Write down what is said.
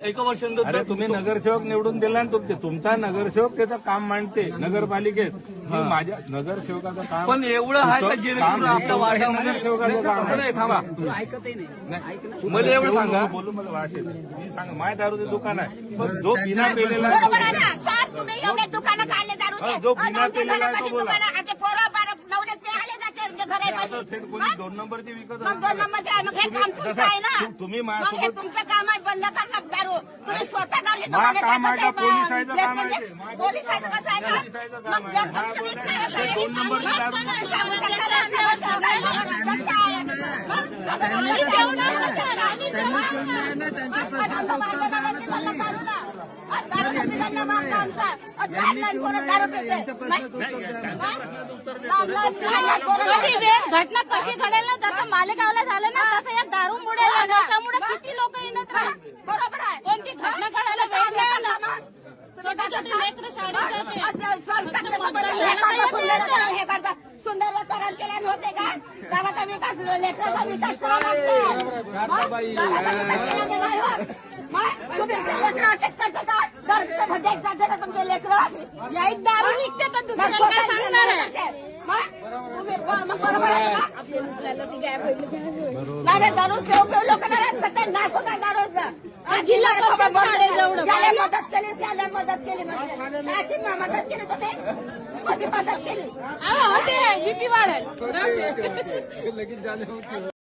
एक वर्ष अरे तुम्ही नगरसेवक निवडून दिला ना तुमचे तुमचा नगरसेवक त्याचं काम मांडते नगरपालिकेत. माझ्या नगरसेवकाचं काम पण एवढं आहे का काम जेणेकरून आपल्या हे नगरसेवकाचं काम नाही, थांबा. नाही. मला एवढं सांगा. बोलू मला. मी सांगा माय दारूचं दुकान आहे. पण जो बिना पेलेला आहे दुकानं काढले हा, जो बिना पेलेला आहे तो बोला. दोन नंबरची विकत आहे, हे तुम्ही- काम आहे माझ्यासोबत तुमचं काम आहे बंद करणं. दारू तुम्ही स्वतः दारू मा दुकानं काम आहे का टाकत आहे, पोलिसाचं मग काम आहे ते? लेफ्ट- माझं पोलिसाचं काम कसं आहे आहे. पोलिसाचं का? काम मग आहे. जर हा, तुम्ही बोला. नाही ते दोन नंबरची दारू घटना कशी घडेल ना? जसं मालेगावला झालं ना तसं या दारूमुळे नशामुळे किती लोक येणार सुंदर वस्त्र केल्याने होते का गावाचा विकास लेकराचा विकास करावा लागतो. तुमचे लेकरं? या दारू निघते तर काय सांगणार आहे दारू पिऊ पिऊ लोक नाही सध्या नाश होत दारूचा. जिल्हा परिषद शाळेजवळ. केली म्हणजे मदत केली तुम्ही कधी मदत केली ते बीपी वाढेल.